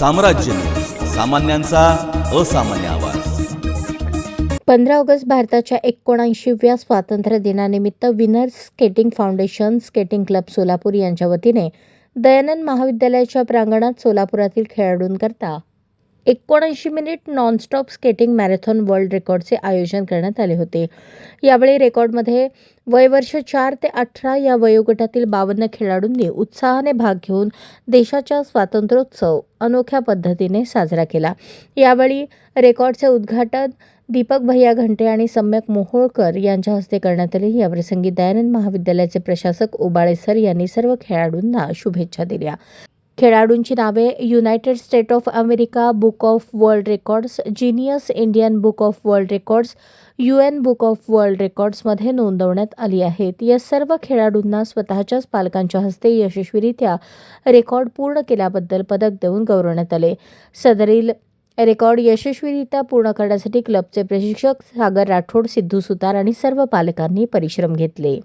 साम्राज्य. सामान्यांचा असामान्य आवाज. पंधरा ऑगस्ट भारताच्या एकोणऐंशीव्या स्वातंत्र्य दिनानिमित्त winners skating foundation skating club Solapur यांच्या वतीने दयानंद महाविद्यालयाच्या प्रांगणात सोलापुरातील खेळाडूंकरता एकोणऐंशी minute nonstop skating marathon world रेकॉर्डचे आयोजन करण्यात आले होते. यावेळी रेकॉर्डमध्ये वयवर्ष चार ते अठरा या वयोगटातील बावन्न खेळाडूंनी उत्साहाने भाग घेऊन देशाच्या स्वातंत्र्योत्सव अनोख्या पद्धतीने साजरा केला. यावेळी रेकॉर्डचे उद्घाटन दीपक भैया घंटे आणि सम्यक मोहोळकर यांच्या हस्ते करण्यात आले. याप्रसंगी दयानंद महाविद्यालयाचे प्रशासक उबाळे सर यांनी सर्व खेळाडूंना शुभेच्छा दिल्या. खेळाडूंची नावे United State of America book of world records genius Indian book of world records U N book of world रेकॉर्ड्समध्ये नोंदवण्यात आली आहेत. या सर्व खेळाडूंना स्वतःच्याच पालकांच्या हस्ते यशस्वीरित्या रेकॉर्ड पूर्ण केल्याबद्दल पदक देऊन गौरवण्यात आले. सदरील रेकॉर्ड यशस्वीरित्या पूर्ण करण्यासाठी क्लबचे प्रशिक्षक सागर राठोड सिद्धू सुतार आणि सर्व पालकांनी परिश्रम घेतले.